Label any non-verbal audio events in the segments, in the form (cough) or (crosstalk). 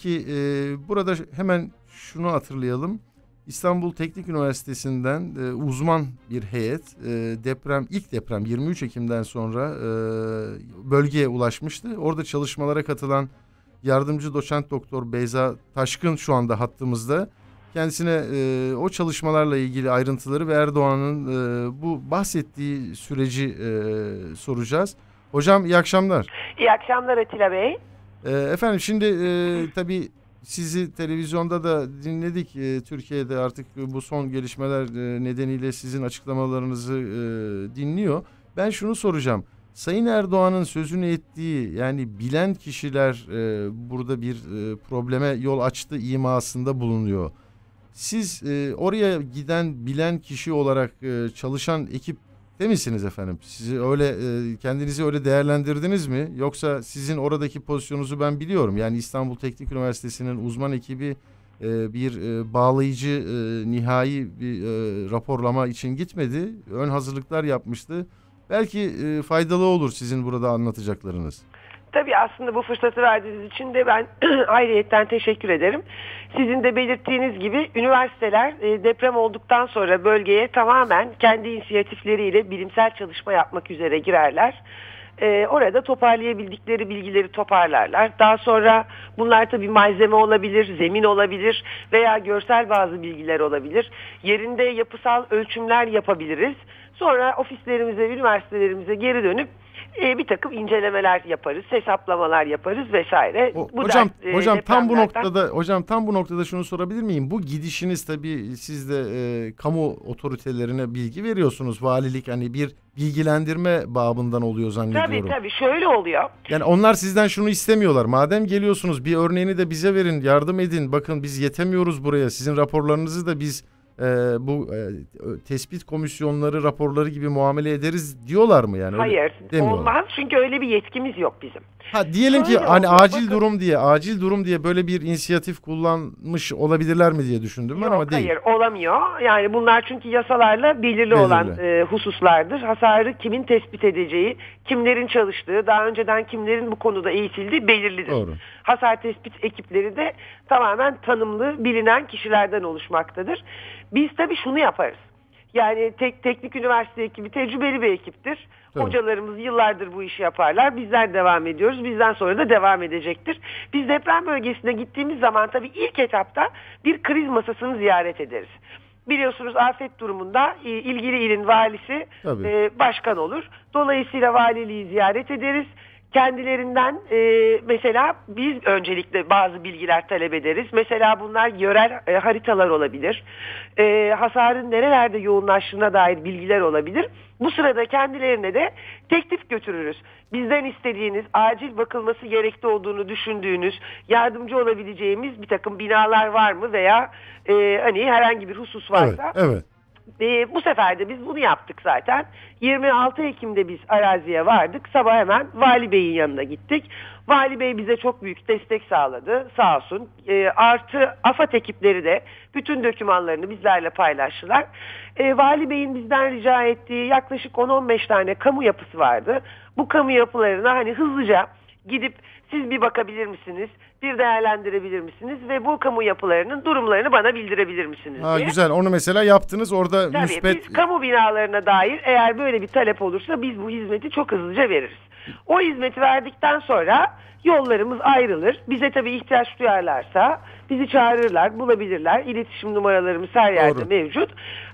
Ki e, burada hemen şunu hatırlayalım. İstanbul Teknik Üniversitesi'nden e, uzman bir heyet e, deprem ilk deprem 23 Ekim'den sonra e, bölgeye ulaşmıştı. Orada çalışmalara katılan yardımcı doçent doktor Beyza Taşkın şu anda hattımızda. Kendisine e, o çalışmalarla ilgili ayrıntıları ve Erdoğan'ın e, bu bahsettiği süreci e, soracağız. Hocam iyi akşamlar. İyi akşamlar Atilla Bey. E, efendim şimdi e, tabii sizi televizyonda da dinledik. E, Türkiye'de artık bu son gelişmeler e, nedeniyle sizin açıklamalarınızı e, dinliyor. Ben şunu soracağım. Sayın Erdoğan'ın sözünü ettiği yani bilen kişiler e, burada bir e, probleme yol açtı imasında bulunuyor. Siz e, oraya giden bilen kişi olarak e, çalışan ekip de misiniz efendim? Sizi öyle e, kendinizi öyle değerlendirdiniz mi? Yoksa sizin oradaki pozisyonunuzu ben biliyorum. Yani İstanbul Teknik Üniversitesi'nin uzman ekibi e, bir e, bağlayıcı nihai bir raporlama için gitmedi. Ön hazırlıklar yapmıştı. Belki faydalı olur sizin burada anlatacaklarınız. Tabii aslında bu fırsatı verdiğiniz için de ben (clears throat) ayrıyetten teşekkür ederim. Sizin de belirttiğiniz gibi üniversiteler e, deprem olduktan sonra bölgeye tamamen kendi inisiyatifleriyle bilimsel çalışma yapmak üzere girerler. E, orada toparlayabildikleri bilgileri toparlarlar. Daha sonra bunlar tabii malzeme olabilir, zemin olabilir veya görsel bazı bilgiler olabilir. Yerinde yapısal ölçümler yapabiliriz. Sonra ofislerimize, üniversitelerimize geri dönüp e, bir takım incelemeler yaparız, hesaplamalar yaparız vesaire. O, bu hocam ders, hocam e, tam bu noktada hocam tam bu noktada şunu sorabilir miyim? Bu gidişiniz tabii siz de e, kamu otoritelerine bilgi veriyorsunuz. Valilik hani bir bilgilendirme babından oluyor zannediyorum. Tabii tabii şöyle oluyor. Yani onlar sizden şunu istemiyorlar. Madem geliyorsunuz bir örneğini de bize verin, yardım edin. Bakın biz yetemiyoruz buraya. Sizin raporlarınızı da biz e, bu e, tespit komisyonları raporları gibi muamele ederiz diyorlar mı yani? Hayır olmaz çünkü öyle bir yetkimiz yok bizim. Ha diyelim Şöyle ki hani acil bakın. durum diye acil durum diye böyle bir inisiyatif kullanmış olabilirler mi diye düşündüm ben ama değil. Hayır olamıyor. Yani bunlar çünkü yasalarla belirli, belirli. olan e, hususlardır. Hasarı kimin tespit edeceği, kimlerin çalıştığı, daha önceden kimlerin bu konuda eğitildiği belirlidir. Doğru. Hasar tespit ekipleri de tamamen tanımlı, bilinen kişilerden oluşmaktadır. Biz tabii şunu yaparız. Yani tek teknik üniversite ekibi tecrübeli bir ekiptir. Tabii. Hocalarımız yıllardır bu işi yaparlar. Bizler devam ediyoruz. Bizden sonra da devam edecektir. Biz deprem bölgesine gittiğimiz zaman tabii ilk etapta bir kriz masasını ziyaret ederiz. Biliyorsunuz afet durumunda e, ilgili ilin valisi e, başkan olur. Dolayısıyla valiliği ziyaret ederiz kendilerinden e, mesela biz öncelikle bazı bilgiler talep ederiz. Mesela bunlar yörel e, haritalar olabilir. E, hasarın nerelerde yoğunlaştığına dair bilgiler olabilir. Bu sırada kendilerine de teklif götürürüz. Bizden istediğiniz, acil bakılması gerekli olduğunu düşündüğünüz, yardımcı olabileceğimiz bir takım binalar var mı veya e, hani herhangi bir husus varsa evet, evet. E, bu sefer de biz bunu yaptık zaten. 26 Ekim'de biz araziye vardık. Sabah hemen Vali Bey'in yanına gittik. Vali Bey bize çok büyük destek sağladı sağ olsun. E, artı AFAD ekipleri de bütün dokümanlarını bizlerle paylaştılar. E, Vali Bey'in bizden rica ettiği yaklaşık 10-15 tane kamu yapısı vardı. Bu kamu yapılarına hani hızlıca gidip siz bir bakabilir misiniz? Bir değerlendirebilir misiniz? Ve bu kamu yapılarının durumlarını bana bildirebilir misiniz? Ha, diye. Güzel onu mesela yaptınız orada Tabii, müspet... Biz kamu binalarına dair eğer böyle bir talep olursa biz bu hizmeti çok hızlıca veririz. O hizmeti verdikten sonra yollarımız ayrılır. Bize tabii ihtiyaç duyarlarsa bizi çağırırlar, bulabilirler. İletişim numaralarımız her yerde Doğru. mevcut.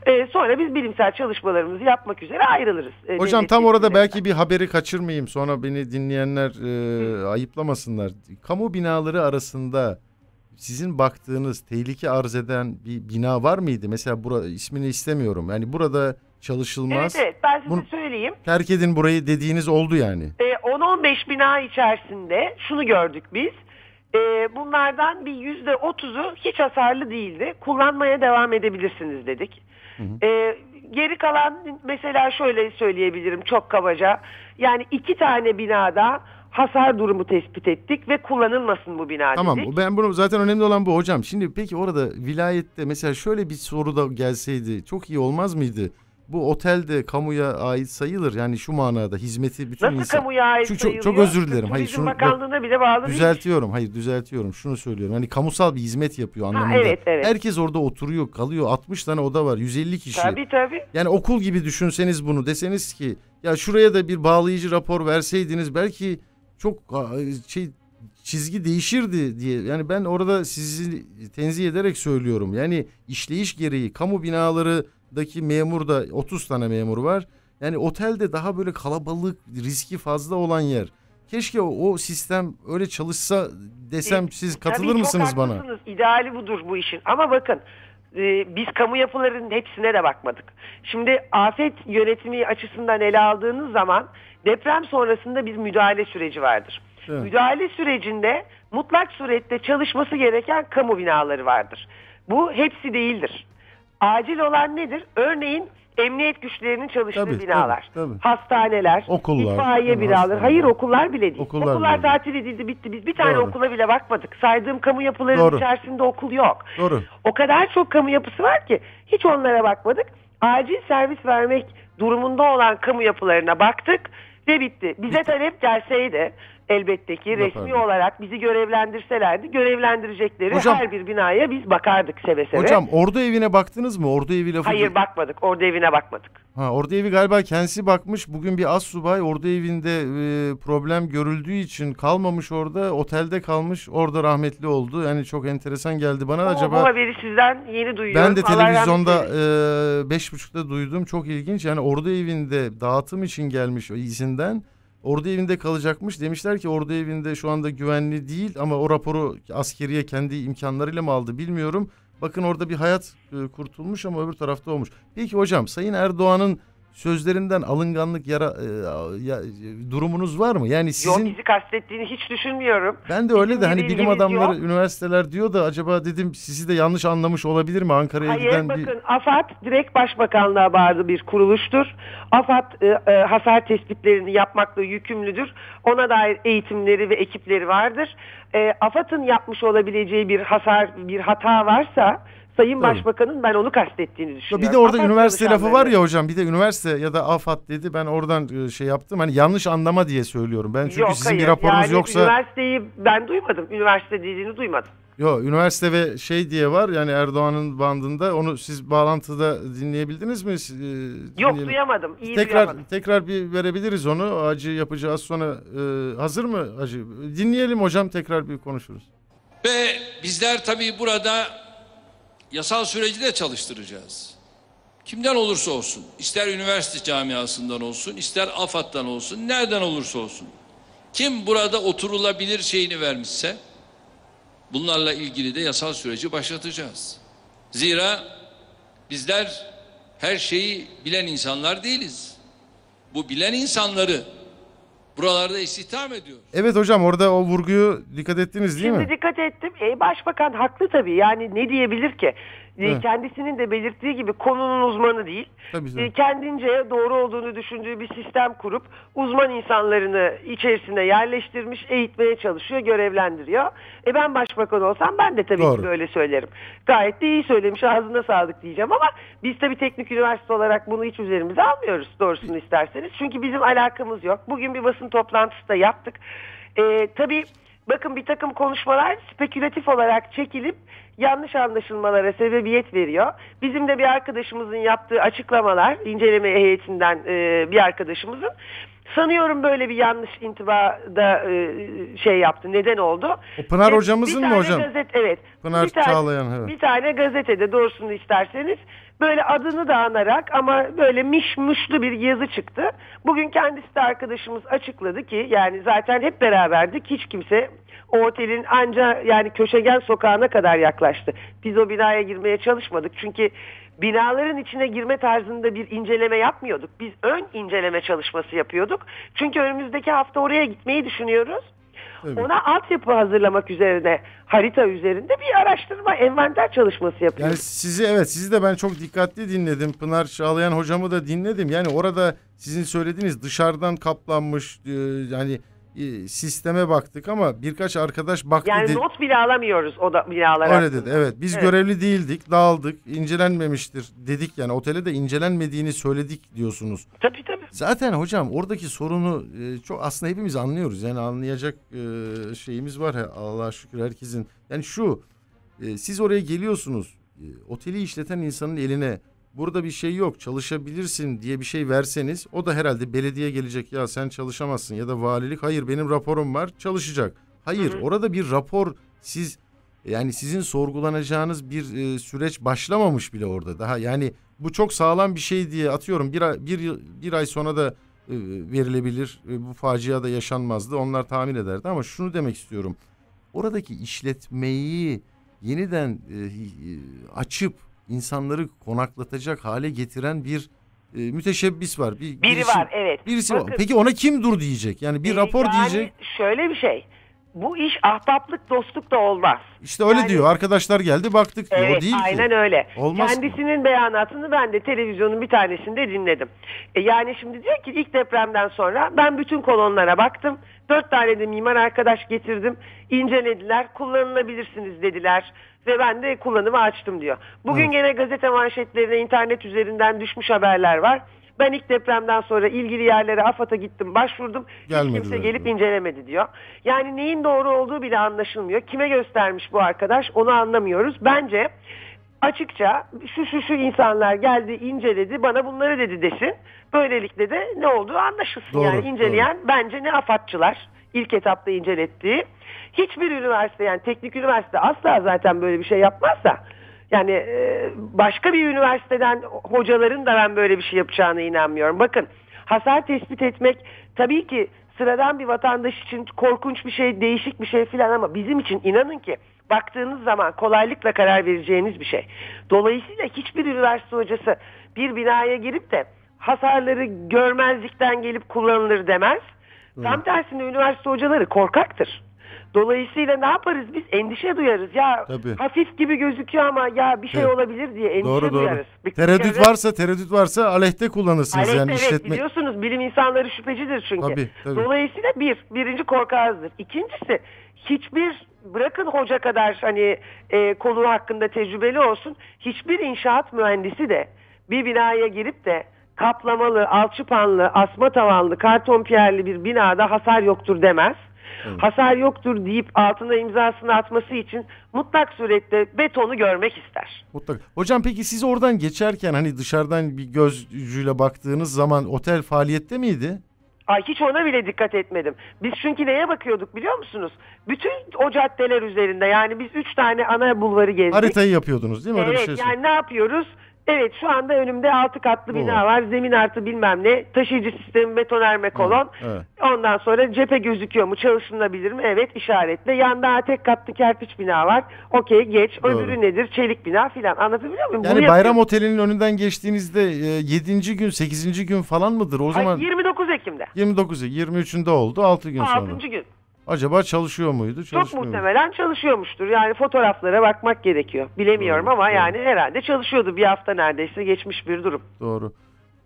Ee, sonra biz bilimsel çalışmalarımızı yapmak üzere ayrılırız. E, Hocam tam orada belki bir haberi kaçırmayayım. Sonra beni dinleyenler e, ayıplamasınlar. Kamu binaları arasında sizin baktığınız tehlike arz eden bir bina var mıydı? Mesela burada ismini istemiyorum. Yani burada çalışılmaz. Evet evet ben size Bunu, söyleyeyim. Terk edin burayı dediğiniz oldu yani. Ee, 10-15 bina içerisinde şunu gördük biz. Ee, bunlardan bir yüzde otuzu hiç hasarlı değildi. Kullanmaya devam edebilirsiniz dedik. Hı hı. Ee, geri kalan mesela şöyle söyleyebilirim çok kabaca. Yani iki tane binada hasar durumu tespit ettik ve kullanılmasın bu bina tamam, dedik. Tamam ben bunu zaten önemli olan bu hocam. Şimdi peki orada vilayette mesela şöyle bir soru da gelseydi çok iyi olmaz mıydı? Bu otel de kamuya ait sayılır. Yani şu manada hizmeti bütün Nasıl insan... kamuya ait şu, sayılıyor? çok, çok özür dilerim. Hayır, şunu Bakanlığı'na bile bağlı düzeltiyorum. değil. Hayır düzeltiyorum. Şunu söylüyorum. Hani kamusal bir hizmet yapıyor anlamında. Ha, evet, evet. Herkes orada oturuyor, kalıyor. 60 tane oda var. 150 kişi. Tabii tabii. Yani okul gibi düşünseniz bunu. Deseniz ki ya şuraya da bir bağlayıcı rapor verseydiniz belki çok şey çizgi değişirdi diye. Yani ben orada sizi tenzih ederek söylüyorum. Yani işleyiş gereği kamu binalarındaki memur da 30 tane memur var. Yani otelde daha böyle kalabalık, riski fazla olan yer. Keşke o, o sistem öyle çalışsa desem e, siz katılır Tabii mısınız çok bana? İdeali budur bu işin. Ama bakın e, biz kamu yapılarının hepsine de bakmadık. Şimdi afet yönetimi açısından ele aldığınız zaman deprem sonrasında bir müdahale süreci vardır. Evet. Müdahale sürecinde mutlak surette çalışması gereken kamu binaları vardır. Bu hepsi değildir. Acil olan nedir? Örneğin emniyet güçlerinin çalıştığı tabii, binalar, tabii, tabii. hastaneler, okullar, itfaiye binaları. Hayır okullar bile değil. Okullar, okullar bile tatil edildi bitti. Biz bir tane Doğru. okula bile bakmadık. Saydığım kamu yapılarının Doğru. içerisinde okul yok. Doğru. O kadar çok kamu yapısı var ki hiç onlara bakmadık. Acil servis vermek durumunda olan kamu yapılarına baktık ve bitti. Bize talep gelseydi elbette ki resmi Yapardım. olarak bizi görevlendirselerdi görevlendirecekleri hocam, her bir binaya biz bakardık seve seve. Hocam ordu evine baktınız mı? Ordu evi lafı... Hayır bakmadık. Ordu evine bakmadık. Ha, ordu evi galiba kendisi bakmış. Bugün bir az subay ordu evinde e, problem görüldüğü için kalmamış orada. Otelde kalmış. Orada rahmetli oldu. Yani çok enteresan geldi bana. O, acaba Bu haberi sizden yeni duyuyorum. Ben de televizyonda e, beş buçukta duydum. Çok ilginç. Yani ordu evinde dağıtım için gelmiş izinden. Ordu evinde kalacakmış. Demişler ki ordu evinde şu anda güvenli değil ama o raporu askeriye kendi imkanlarıyla mı aldı bilmiyorum. Bakın orada bir hayat e, kurtulmuş ama öbür tarafta olmuş. Peki hocam Sayın Erdoğan'ın sözlerinden alınganlık yara e, ya, durumunuz var mı? Yani sizin Yok bizi kastettiğini hiç düşünmüyorum. Ben de öyle Bizim de hani bilim adamları, yok. üniversiteler diyor da acaba dedim sizi de yanlış anlamış olabilir mi Ankara'ya giden bakın, bir bakın AFAD direkt başbakanlığa bağlı bir kuruluştur. AFAD e, e, hasar tespitlerini yapmakla yükümlüdür. Ona dair eğitimleri ve ekipleri vardır. E, AFAD'ın yapmış olabileceği bir hasar, bir hata varsa Sayın Tabii. Başbakan'ın ben onu kastettiğini düşünüyorum. Bir de orada AFAD üniversite lafı var ya hocam. Bir de üniversite ya da AFAD dedi. Ben oradan e, şey yaptım. Hani yanlış anlama diye söylüyorum. Ben çünkü Yok, sizin hayır. bir raporunuz yani yoksa üniversiteyi ben duymadım. Üniversite dediğini duymadım. Yok üniversite ve şey diye var yani Erdoğan'ın bandında onu siz bağlantıda dinleyebildiniz mi? Ee, Yok duyamadım. İyi tekrar duyamadım. tekrar bir verebiliriz onu. Acı yapacağız sonra e, hazır mı acı? Dinleyelim hocam tekrar bir konuşuruz. Ve bizler tabii burada yasal süreci de çalıştıracağız. Kimden olursa olsun, ister üniversite camiasından olsun, ister AFAD'dan olsun, nereden olursa olsun. Kim burada oturulabilir şeyini vermişse bunlarla ilgili de yasal süreci başlatacağız. Zira bizler her şeyi bilen insanlar değiliz. Bu bilen insanları buralarda istihdam ediyor. Evet hocam orada o vurguyu dikkat ettiniz değil Şimdi mi? Şimdi dikkat ettim. E, başbakan haklı tabii. Yani ne diyebilir ki? Evet. Kendisinin de belirttiği gibi konunun uzmanı değil. Tabii, tabii. Kendince doğru olduğunu düşündüğü bir sistem kurup uzman insanlarını içerisine yerleştirmiş, eğitmeye çalışıyor, görevlendiriyor. E ben başbakan olsam ben de tabii doğru. ki böyle söylerim. Gayet de iyi söylemiş, ağzına sağlık diyeceğim ama biz tabii teknik üniversite olarak bunu hiç üzerimize almıyoruz doğrusunu isterseniz. Çünkü bizim alakamız yok. Bugün bir basın toplantısı da yaptık. E, tabii bakın bir takım konuşmalar spekülatif olarak çekilip yanlış anlaşılmalara sebebiyet veriyor. Bizim de bir arkadaşımızın yaptığı açıklamalar, inceleme heyetinden e, bir arkadaşımızın sanıyorum böyle bir yanlış intibada e, şey yaptı. Neden oldu? O Pınar bir, hocamızın mı hocam? Gazet, evet. Pınar bir tane, Çağlayan. Evet. Bir tane gazetede doğrusunu isterseniz böyle adını da anarak ama böyle mişmuşlu bir yazı çıktı. Bugün kendisi de arkadaşımız açıkladı ki yani zaten hep beraberdik. Hiç kimse o otelin anca yani köşegen sokağına kadar yaklaştı. Biz o binaya girmeye çalışmadık. Çünkü binaların içine girme tarzında bir inceleme yapmıyorduk. Biz ön inceleme çalışması yapıyorduk. Çünkü önümüzdeki hafta oraya gitmeyi düşünüyoruz. Evet. Ona altyapı hazırlamak üzerine harita üzerinde bir araştırma envanter çalışması yapıyoruz. Yani sizi evet sizi de ben çok dikkatli dinledim. Pınar Çağlayan hocamı da dinledim. Yani orada sizin söylediğiniz dışarıdan kaplanmış e, yani e, sisteme baktık ama birkaç arkadaş baktı. Yani not bile alamıyoruz o da binalara. Öyle dedi evet. Biz Evet. görevli değildik, dağıldık, incelenmemiştir dedik yani otele de incelenmediğini söyledik diyorsunuz. Tabii tabii. Zaten hocam oradaki sorunu e, çok aslında hepimiz anlıyoruz. Yani anlayacak e, şeyimiz var ha, Allah'a şükür herkesin. Yani şu e, siz oraya geliyorsunuz. E, oteli işleten insanın eline burada bir şey yok çalışabilirsin diye bir şey verseniz o da herhalde belediye gelecek. Ya sen çalışamazsın ya da valilik. Hayır benim raporum var çalışacak. Hayır Hı hı. orada bir rapor siz yani sizin sorgulanacağınız bir e, süreç başlamamış bile orada. Daha yani bu çok sağlam bir şey diye atıyorum bir ay, bir, bir ay sonra da e, verilebilir. E, bu facia da yaşanmazdı. Onlar tahmin ederdi. Ama şunu demek istiyorum. Oradaki işletmeyi yeniden e, e, açıp insanları konaklatacak hale getiren bir e, müteşebbis var. Bir, Biri birisi- var evet. Birisi var. Bakın, Peki ona kim dur diyecek? Yani bir e, rapor yani diyecek. Şöyle bir şey. Bu iş ahbaplık dostluk da olmaz. İşte öyle yani- diyor. Arkadaşlar geldi baktık diyor. Evet o değil aynen ki. öyle. Olmaz. Kendisinin beyanatını ben de televizyonun bir tanesinde dinledim. E yani şimdi diyor ki ilk depremden sonra ben bütün kolonlara baktım. Dört tane de mimar arkadaş getirdim. incelediler. Kullanılabilirsiniz dediler. Ve ben de kullanımı açtım diyor. Bugün Evet. gene gazete manşetlerine internet üzerinden düşmüş haberler var. Ben ilk depremden sonra ilgili yerlere AFAD'a gittim başvurdum. Hiç Gelmediler kimse gelip diyor. incelemedi diyor. Yani neyin doğru olduğu bile anlaşılmıyor. Kime göstermiş bu arkadaş onu anlamıyoruz. Bence açıkça şu şu şu insanlar geldi inceledi bana bunları dedi desin. Böylelikle de ne olduğu anlaşılsın. Doğru, yani inceleyen bence ne afatçılar ilk etapta incelettiği. Hiçbir üniversite yani teknik üniversite asla zaten böyle bir şey yapmazsa yani e, başka bir üniversiteden hocaların da ben böyle bir şey yapacağına inanmıyorum. Bakın hasar tespit etmek tabii ki sıradan bir vatandaş için korkunç bir şey, değişik bir şey filan ama bizim için inanın ki baktığınız zaman kolaylıkla karar vereceğiniz bir şey. Dolayısıyla hiçbir üniversite hocası bir binaya girip de hasarları görmezlikten gelip kullanılır demez. Tam tersine üniversite hocaları korkaktır. Dolayısıyla ne yaparız biz? Endişe duyarız. Ya Tabii. hafif gibi gözüküyor ama ya bir şey Evet. olabilir diye endişe Doğru doğru. duyarız. Bir Tereddüt kere- varsa tereddüt varsa aleyhte kullanırsınız Aleyhte yani evet işletme. biliyorsunuz bilim insanları şüphecidir çünkü. Tabii, tabii. Dolayısıyla bir, birinci korkağızdır. İkincisi hiçbir bırakın hoca kadar hani e, konu hakkında tecrübeli olsun hiçbir inşaat mühendisi de bir binaya girip de kaplamalı, alçıpanlı, asma tavanlı, karton piyerli bir binada hasar yoktur demez. Evet. Hasar yoktur deyip altına imzasını atması için mutlak surette betonu görmek ister. Mutlaka. Hocam peki siz oradan geçerken hani dışarıdan bir göz ucuyla baktığınız zaman otel faaliyette miydi? Ay hiç ona bile dikkat etmedim. Biz çünkü neye bakıyorduk biliyor musunuz? Bütün o caddeler üzerinde yani biz üç tane ana bulvarı gezdik. Haritayı yapıyordunuz değil mi? Öyle evet bir şey. yani ne yapıyoruz? Evet şu anda önümde altı katlı bina var. var. Zemin artı bilmem ne. Taşıyıcı sistemi betonarme kolon. evet. Ondan sonra cephe gözüküyor mu? Çalışılabilir mi? Evet işaretle. Yanda tek katlı kerpiç bina var. Okey geç. Doğru. Öbürü nedir? Çelik bina filan. Anlatabiliyor muyum? Yani Bunu Bayram yapıyoruz. Oteli'nin önünden geçtiğinizde 7. gün 8. gün falan mıdır? O Ay, zaman 29 Ekim'de. 29 23'ünde oldu 6 gün sonra. 6. gün. Acaba çalışıyor muydu? Çok muhtemelen çalışıyormuştur. Yani fotoğraflara bakmak gerekiyor. Bilemiyorum Doğru, ama doğru. yani herhalde çalışıyordu. Bir hafta neredeyse geçmiş bir durum. Doğru.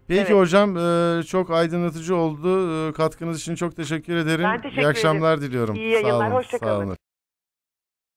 Peki Evet. hocam e, çok aydınlatıcı oldu. E, Katkınız için çok teşekkür ederim. Ben teşekkür İyi akşamlar diliyorum. İyi yayınlar, Sağ olun, hoşça sağ kalın. olun.